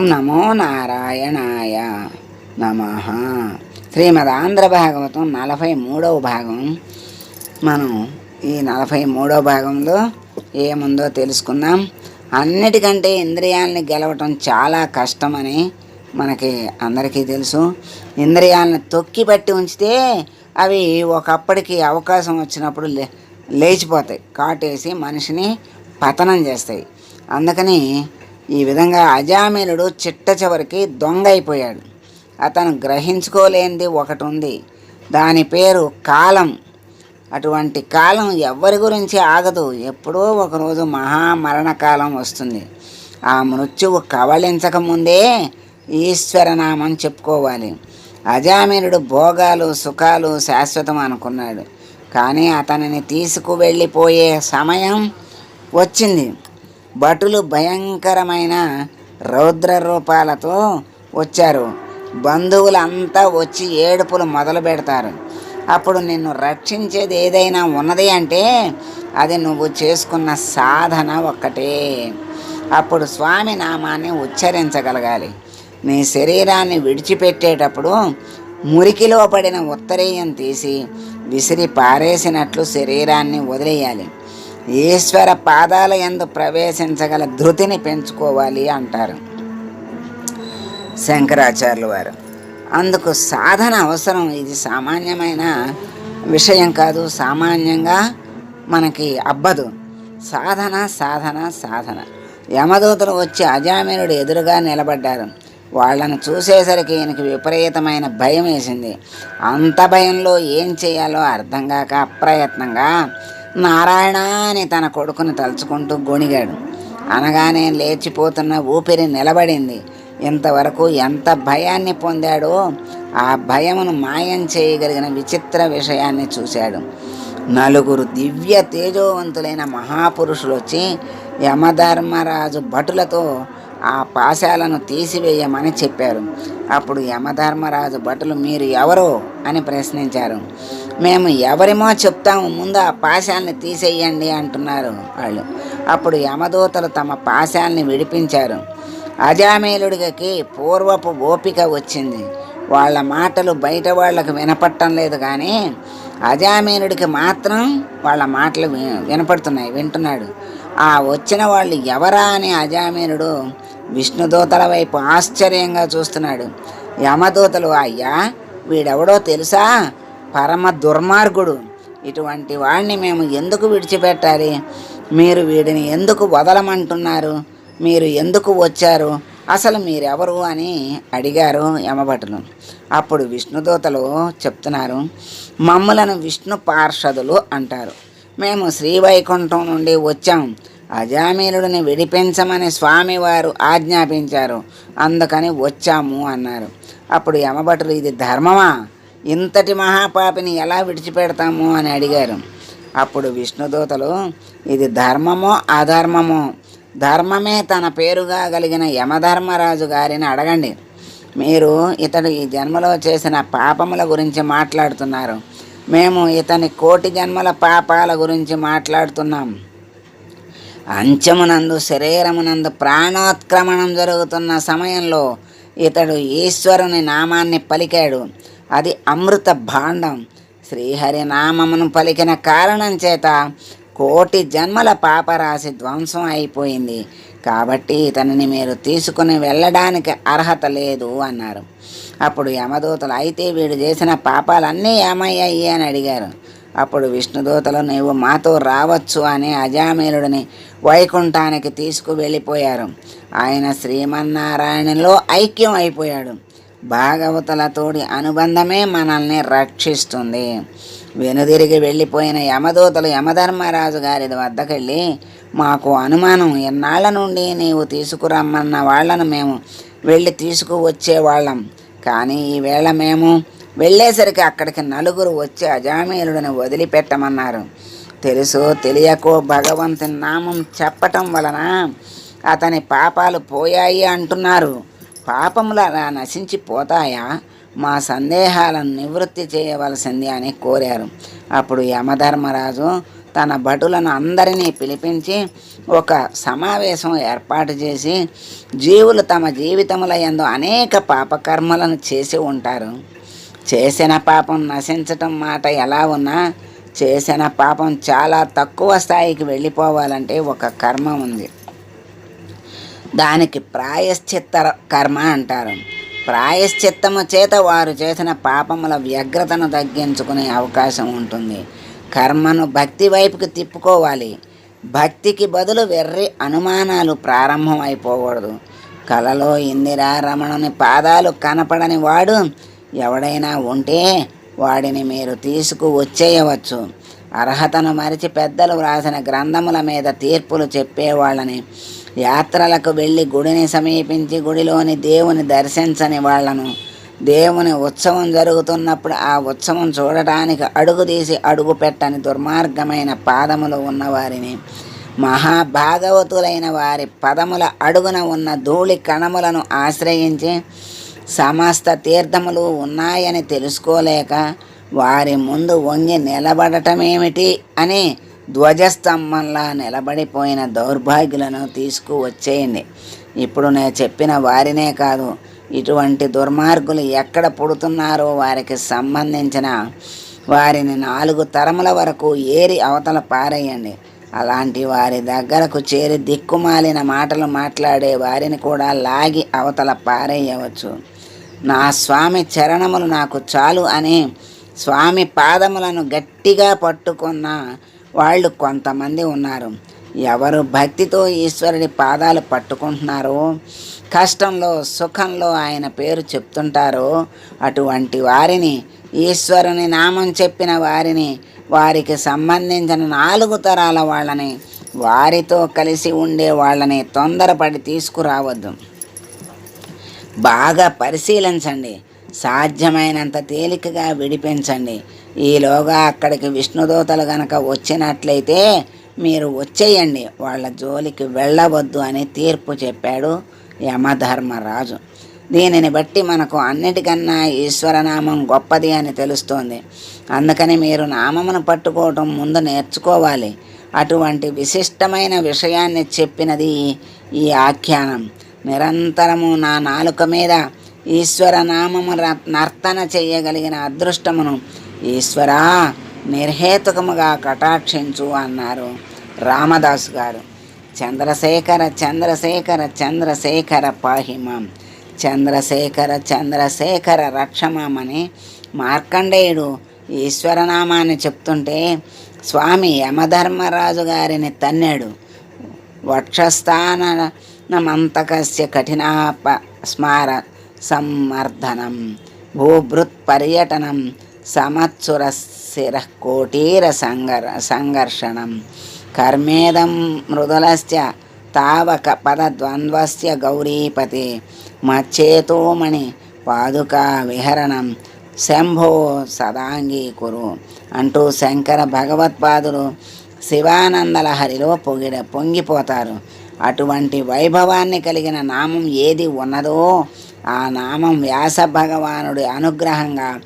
ఓం నమో నారాయణాయ నమ. శ్రీమద్ ఆంధ్ర భాగవతం నలభై మూడవ భాగం. మనం ఈ నలభై మూడవ భాగంలో ఏముందో తెలుసుకుందాం. అన్నిటికంటే ఇంద్రియాలని గెలవటం చాలా కష్టమని మనకి అందరికీ తెలుసు. ఇంద్రియాలను తొక్కి పట్టి ఉంచితే అవి ఒకప్పటికి అవకాశం వచ్చినప్పుడు లే లేచిపోతాయి. కాటేసి మనిషిని పతనం చేస్తాయి. అందుకని ఈ విధంగా అజామినుడు చిట్ట చివరికి దొంగ అయిపోయాడు అతను గ్రహించుకోలేనిది ఒకటి ఉంది దాని పేరు కాలం. అటువంటి కాలం ఎవ్వరి గురించి ఆగదు. ఎప్పుడో ఒకరోజు మహామరణకాలం వస్తుంది. ఆ మృత్యువు కవలించక ముందే ఈశ్వరనామం చెప్పుకోవాలి. అజామీనుడు భోగాలు సుఖాలు శాశ్వతం అనుకున్నాడు. కానీ అతనిని తీసుకువెళ్ళిపోయే సమయం వచ్చింది. భటులు భయంకరమైన రౌద్ర రూపాలతో వచ్చారు. బంధువులంతా వచ్చి ఏడుపులు మొదలు పెడతారు. అప్పుడు నిన్ను రక్షించేది ఏదైనా ఉన్నది అంటే అది నువ్వు చేసుకున్న సాధన ఒక్కటే. అప్పుడు స్వామి నామాన్ని ఉచ్చరించగలగాలి. నీ శరీరాన్ని విడిచిపెట్టేటప్పుడు మురికిలో పడిన ఉత్తరీయం తీసి విసిరి పారేసినట్లు శరీరాన్ని వదిలేయాలి. ఈశ్వర పాదాల ఎందు ప్రవేశించగల ధృతిని పెంచుకోవాలి అంటారు శంకరాచార్యులు వారు. అందుకు సాధన అవసరం. ఇది సామాన్యమైన విషయం కాదు. సామాన్యంగా మనకి అబ్బదు. సాధన సాధన సాధన. యమదూతలు వచ్చి అజామీనుడు ఎదురుగా నిలబడ్డారు. వాళ్ళను చూసేసరికి ఈయనకి విపరీతమైన భయం వేసింది. అంత భయంలో ఏం చేయాలో అర్థం కాక అప్రయత్నంగా నారాయణ అని తన కొడుకును తలుచుకుంటూ గొణిగాడు. అనగానే లేచిపోతున్న ఊపిరి నిలబడింది. ఇంతవరకు ఎంత భయాన్ని పొందాడో ఆ భయమును మాయం చేయగలిగిన విచిత్ర విషయాన్ని చూశాడు. నలుగురు దివ్య తేజోవంతులైన మహాపురుషులు వచ్చి యమధర్మరాజు భటులతో ఆ పాశాలను తీసివేయమని చెప్పారు. అప్పుడు యమధర్మరాజు భటులు మీరు ఎవరో? అని ప్రశ్నించారు. మేము ఎవరిమో చెప్తాము ముందు ఆ పాశాలని తీసేయండి అంటున్నారు వాళ్ళు. అప్పుడు యమదూతలు తమ పాశాలని విడిపించారు. అజామేలుడికి పూర్వపు ఓపిక వచ్చింది. వాళ్ళ మాటలు బయట వాళ్ళకు వినపట్టం లేదు కానీ అజామేనుడికి మాత్రం వాళ్ళ మాటలు వి- వినపడుతున్నాయి వింటున్నాడు. ఆ వచ్చిన వాళ్ళు ఎవరా అని అజామేనుడు విష్ణుదూతల వైపు ఆశ్చర్యంగా చూస్తున్నాడు. యమదూతలు అయ్యా వీడెవడో తెలుసా? పరమ దుర్మార్గుడు. ఇటువంటి వాడిని మేము ఎందుకు విడిచిపెట్టాలి? మీరు వీడిని ఎందుకు వదలమంటున్నారు? మీరు ఎందుకు వచ్చారు? అసలు మీరెవరు అని అడిగారు యమభటులు. అప్పుడు విష్ణుదూతలు చెప్తున్నారు మమ్ములను విష్ణు పార్షదులు అంటారు. మేము శ్రీవైకుంఠం నుండి వచ్చాం. అజామీలుడిని విడిపించమని స్వామివారు ఆజ్ఞాపించారు. అందుకని వచ్చాము అన్నారు. అప్పుడు యమభటులు ఇది ధర్మమా? ఇంతటి మహాపాపిని ఎలా విడిచిపెడతాము అని అడిగారు. అప్పుడు విష్ణుదూతలు ఇది ధర్మమో అధర్మమో? ధర్మమే తన పేరుగా కలిగిన యమధర్మరాజు గారిని అడగండి. మీరు ఇతడు ఈ జన్మలో చేసిన పాపముల గురించి మాట్లాడుతున్నారు. మేము ఇతని కోటి జన్మల పాపాల గురించి మాట్లాడుతున్నాం. అంచమునందు శరీరమునందు ప్రాణోత్క్రమణం జరుగుతున్న సమయంలో ఇతడు ఈశ్వరుని నామాన్ని పలికాడు. అది అమృత భాండం. శ్రీహరినామమును పలికిన కారణం చేత కోటి జన్మల పాపరాశి ధ్వంసం అయిపోయింది. కాబట్టి ఇతనిని మీరు తీసుకుని వెళ్ళడానికి అర్హత లేదు అన్నారు. అప్పుడు యమదూతలు అయితే వీడు చేసిన పాపాలన్నీ ఏమయ్యాయి? అని అడిగారు. అప్పుడు విష్ణుదూతలు నీవు మాతో రావచ్చు అని అజామీలుడిని వైకుంఠానికి తీసుకువెళ్ళిపోయారు. ఆయన శ్రీమన్నారాయణలో ఐక్యం అయిపోయాడు. భాగవతులతోటి అనుబంధమే మనల్ని రక్షిస్తుంది. వెనుదిరిగి వెళ్ళిపోయిన యమదూతలు యమధర్మరాజు గారి వద్దకెళ్ళి మాకు అనుమానం ఎన్నాళ్ళ నుండి నీవు తీసుకురమ్మన్న వాళ్ళను మేము వెళ్ళి తీసుకువచ్చేవాళ్ళం కానీ ఈవేళ మేము వెళ్ళేసరికి అక్కడికి నలుగురు వచ్చి అజామీలుడిని వదిలిపెట్టమన్నారు. తెలుసో తెలియకో భగవంతుని నామం చెప్పటం వలన అతని పాపాలు పోయాయి అంటున్నారు. పాపములు అలా నశించిపోతాయా? మా సందేహాలను నివృత్తి చేయవలసింది అని కోరారు. అప్పుడు యమధర్మరాజు తన భటులను అందరినీ పిలిపించి ఒక సమావేశం ఏర్పాటు చేసి జీవులు తమ జీవితముల ఎందు అనేక పాపకర్మలను చేసి ఉంటారు. చేసిన పాపం నశించటం మాట ఎలా ఉన్నా చేసిన పాపం చాలా తక్కువ స్థాయికి వెళ్ళిపోవాలంటే ఒక కర్మ ఉంది. దానికి ప్రాయశ్చిత్త కర్మ అంటారు. ప్రాయశ్చిత్తము చేత వారు చేసిన పాపముల వ్యగ్రతను తగ్గించుకునే అవకాశం ఉంటుంది. కర్మను భక్తి వైపుకి తిప్పుకోవాలి. భక్తికి బదులు వెర్రి అనుమానాలు ప్రారంభం అయిపోకూడదు కలలో ఇందిరా రమణుని పాదాలు కనపడని వాడు ఎవడైనా ఉంటే వాడిని మీరు తీసుకు వచ్చేయవచ్చు. అర్హతను మరిచి పెద్దలు వ్రాసిన గ్రంథముల మీద తీర్పులు చెప్పేవాళ్ళని యాత్రలకు వెళ్ళి గుడిని సమీపించి గుడిలోని దేవుని దర్శించని వాళ్ళను. దేవుని ఉత్సవం జరుగుతున్నప్పుడు ఆ ఉత్సవం చూడటానికి అడుగు తీసి అడుగు పెట్టని దుర్మార్గమైన పాదములు ఉన్నవారిని. మహాభాగవతులైన వారి పదముల అడుగున ఉన్న ధూళి కణములను ఆశ్రయించి సమస్త తీర్థములు ఉన్నాయని తెలుసుకోలేక వారి ముందు వంగి నిలబడటమేమిటి అని ధ్వజస్తంభంలా నిలబడిపోయిన దౌర్భాగ్యులను తీసుకువచ్చేయండి. ఇప్పుడు నేను చెప్పిన వారినే కాదు ఇటువంటి దుర్మార్గులు ఎక్కడ పుడుతున్నారో వారికి సంబంధించిన వారిని నాలుగు తరముల వరకు ఏరి అవతల పారేయండి. అలాంటి వారి దగ్గరకు చేరి దిక్కుమాలిన మాటలు మాట్లాడే వారిని కూడా లాగి అవతల పారేయవచ్చు. నా స్వామి చరణములు నాకు చాలు అని స్వామి పాదములను గట్టిగా పట్టుకున్న వాళ్ళు కొంతమంది ఉన్నారు. ఎవరు భక్తితో ఈశ్వరుడి పాదాలు పట్టుకుంటున్నారో కష్టంలో సుఖంలో ఆయన పేరు చెప్తుంటారో అటువంటి వారిని ఈశ్వరుని నామం చెప్పిన వారిని వారికి సంబంధించిన నాలుగు తరాల వాళ్ళని వారితో కలిసి ఉండే వాళ్ళని తొందరపడి తీసుకురావద్దు. బాగా పరిశీలించండి. సాధ్యమైనంత తేలికగా విడిపించండి. ఈలోగా అక్కడికి విష్ణుదూతలు గనక వచ్చినట్లయితే మీరు వచ్చేయండి. వాళ్ళ జోలికి వెళ్ళవద్దు అని తీర్పు చెప్పాడు యమధర్మరాజు. దీనిని బట్టి మనకు అన్నిటికన్నా ఈశ్వరనామం గొప్పది అని తెలుస్తోంది. అందుకని మీరు నామమును పట్టుకోవటం ముందు నేర్చుకోవాలి. అటువంటి విశిష్టమైన విషయాన్ని చెప్పినది ఈ ఆఖ్యానం. నిరంతరము నా నాలుక మీద ఈశ్వర నామము నర్తన చేయగలిగిన అదృష్టమును ఈశ్వరా నిర్హేతుకముగా కటాక్షించు అన్నారు రామదాసు గారు. చంద్రశేఖర చంద్రశేఖర చంద్రశేఖర పాహిమం. చంద్రశేఖర చంద్రశేఖర రక్షమామని మార్కండేయుడు ఈశ్వరనామాన్ని చెప్తుంటే స్వామి యమధర్మరాజు గారిని తన్నాడు. వక్షస్థానమంతకస్య కఠినాప స్మార సంవర్ధనం భూభృత్ పర్యటనం సమత్సుర శిర కోటీర సంగర సంఘర్షణం కర్మేదం మృదులస్య తావక పదద్వంద్వస్య గౌరీపతి మచ్చేతోమణి పాదుకా విహరణం శంభో సదాంగీకురు అంటూ శంకర భగవత్పాదులు శివానందలహరిలో పొగిడ పొంగిపోతారు। అటువంటి వైభవాన్ని కలిగిన నామం ఏది ఉన్నదో ఆ నామం వ్యాస భగవానుడి అనుగ్రహంగా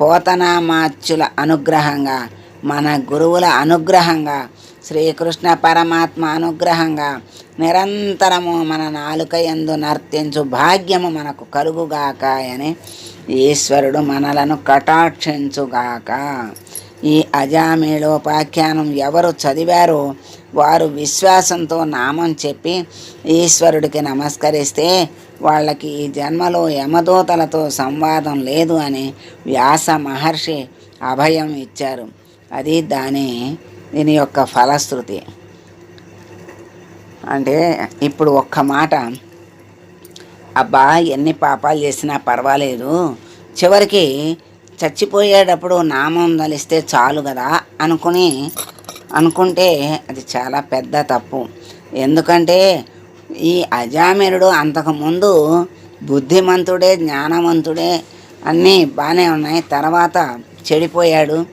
పోతనామాచ్యుల అనుగ్రహంగా మన గురువుల అనుగ్రహంగా శ్రీకృష్ణ పరమాత్మ అనుగ్రహంగా నిరంతరము మన నాలుక ఎందు నర్తించు భాగ్యము మనకు కలుగుగాక అని ఈశ్వరుడు మనలను కటాక్షించుగాక. ఈ అజామేళోపాఖ్యానం ఎవరు చదివారో వారు విశ్వాసంతో నామం చెప్పి ఈశ్వరుడికి నమస్కరిస్తే వాళ్ళకి ఈ జన్మలో యమదూతలతో సంవాదం లేదు అని వ్యాస మహర్షి అభయం ఇచ్చారు. అది దాని దీని యొక్క ఫలశ్రుతి. అంటే ఇప్పుడు ఒక్క మాట. అబ్బా ఎన్ని పాపాలు చేసినా పర్వాలేదు. చివరికి చచ్చిపోయేటప్పుడు నామం తలిస్తే చాలు కదా అనుకుని అనుకుంటే అది చాలా పెద్ద తప్పు. ఎందుకంటే ఈ అజామిరుడు అంతకుముందు బుద్ధిమంతుడే జ్ఞానవంతుడే అన్నీ బాగానే ఉన్నాయి. తర్వాత చెడిపోయాడు.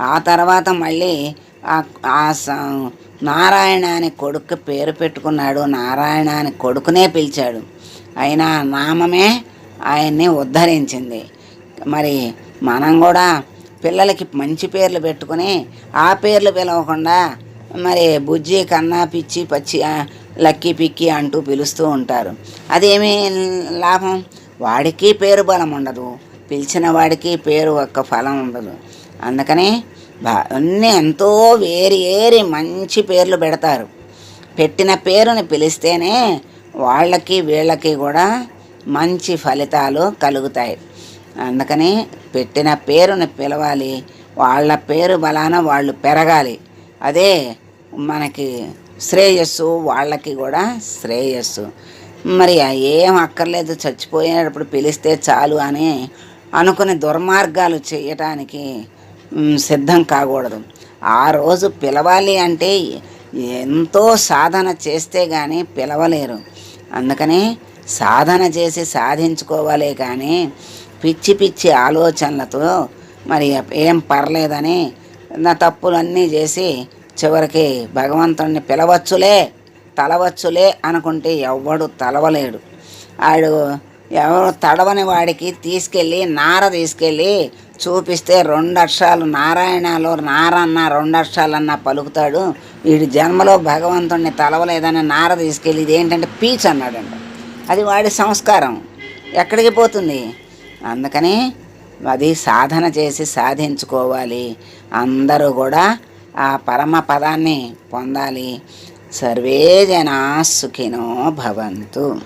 ఆ తర్వాత మళ్ళీ ఆ- ఆ స- నారాయణ అని కొడుకు పేరు పెట్టుకున్నాడు. నారాయణ అని కొడుకునే పిలిచాడు. అయినా నామమే ఆయన్ని ఉద్ధరించింది. మరి మనం కూడా పిల్లలకి మంచి పేర్లు పెట్టుకుని ఆ పేర్లు పిలవకుండా మరి బుజ్జి కన్నా పిచ్చి పచ్చి లక్కీ పిక్కి అంటూ పిలుస్తూ ఉంటారు. అదేమి లాభం? వాడికి పేరు బలం ఉండదు. పిలిచిన వాడికి పేరు ఒక్క ఫలం ఉండదు. అందుకని బా అన్నీ ఎంతో వేరి ఏరి మంచి పేర్లు పెడతారు. పెట్టిన పేరుని పిలిస్తేనే వాళ్ళకి వీళ్ళకి కూడా మంచి ఫలితాలు కలుగుతాయి. అందుకని పెట్టిన పేరుని పిలవాలి. వాళ్ళ పేరు బలాన వాళ్ళు పెరగాలి. అదే మనకి శ్రేయస్సు వాళ్ళకి కూడా శ్రేయస్సు. మరి ఏం అక్కర్లేదు చచ్చిపోయేటప్పుడు పిలిస్తే చాలు అని అనుకుని దుర్మార్గాలు చేయటానికి సిద్ధం కాకూడదు. ఆ రోజు పిలవాలి అంటే ఎంతో సాధన చేస్తే కానీ పిలవలేరు. అందుకని సాధన చేసి సాధించుకోవాలే కానీ పిచ్చి పిచ్చి ఆలోచనలతో మరి ఏం పర్లేదని నా తప్పులన్నీ చేసి చివరికి భగవంతుడిని పిలవచ్చులే తలవచ్చులే అనుకుంటే ఎవడు తలవలేడు. ఆడు ఎవరు తడవని వాడికి తీసుకెళ్ళి నార తీసుకెళ్ళి చూపిస్తే రెండు అక్షరాలు నారాయణలో నారన్న రెండు అక్షరాలన్న పలుకుతాడు. వీడి జన్మలో భగవంతుడిని తలవలేదని నార తీసుకెళ్ళి ఇది ఏంటంటే పీచ్ అన్నాడంట. అది వాడి సంస్కారం. ఎక్కడికి పోతుంది? అందుకని అది సాధన చేసి సాధించుకోవాలి. అందరూ కూడా ఆ పరమ పదాన్ని పొందాలి. సర్వే జనా సుఖినో భవంతు.